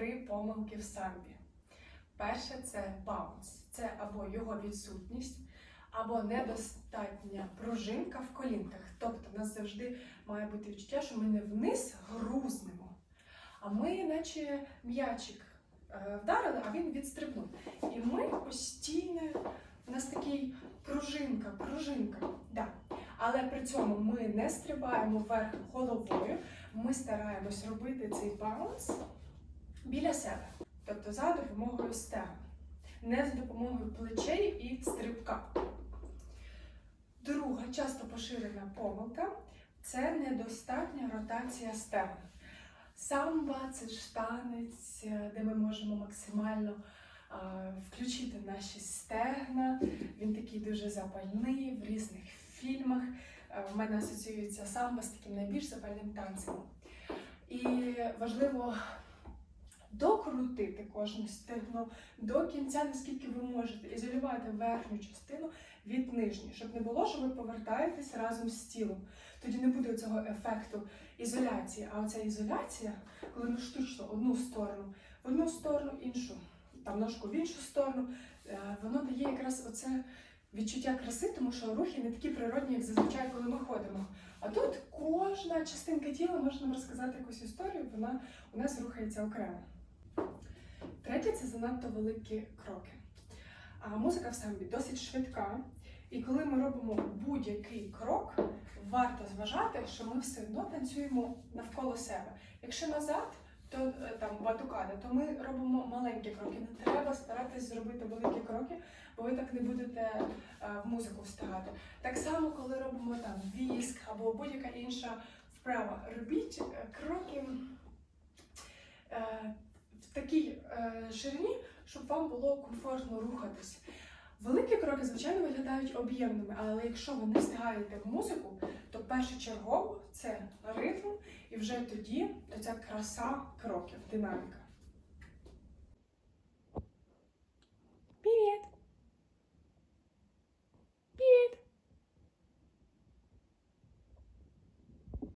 три помилки в самбі. Перше це баунс. Це або його відсутність, або недостатня пружинка в колінках. Тобто, у нас завжди має бути відчуття, що ми не вниз грузнемо, а ми, наче м'ячик е, вдарили, а він відстрибнув. І ми постійно, у нас такий пружинка, пружинка. Да. Але при цьому ми не стрибаємо вверх головою, ми стараємось робити цей баунс біля себе, тобто за допомогою стегна, не за допомогою плечей і стрибка. Друга часто поширена помилка це недостатня ротація стегон. Самба це ж танець, е, де ми можемо максимально е, включити наші стегна. Він такий дуже запальний в різних фільмах. В мене асоціюється самба з таким найбільш запальним танцем. І важливо докрутити кожне стегно до кінця, наскільки ви можете, ізолювати верхню частину від нижньої, щоб не було, що ви повертаєтесь разом з тілом. Тоді не буде цього ефекту ізоляції. А оця ізоляція, коли ми штучно одну сторону, в одну сторону, іншу, там ножку в іншу сторону, е, воно дає якраз оце відчуття краси, тому що рухи не такі природні, як зазвичай, коли ми ходимо. А тут кожна частинка тіла може нам розказати якусь історію, вона у нас рухається окремо. Третє це занадто великі кроки. А музика в самбі досить швидка. І коли ми робимо будь-який крок, варто зважати, що ми все одно танцюємо навколо себе. Якщо назад, то е, там батукада, то ми робимо маленькі кроки. Не треба старатись зробити великі кроки, бо ви так не будете е, в музику встигати. Так само, коли робимо там віск або будь-яка інша вправа, робіть е, кроки ширині, щоб вам було комфортно рухатись. Великі кроки, звичайно, виглядають об'ємними, але якщо ви не встигаєте в музику, то першочергово це ритм, і вже тоді то ця краса кроків, динаміка.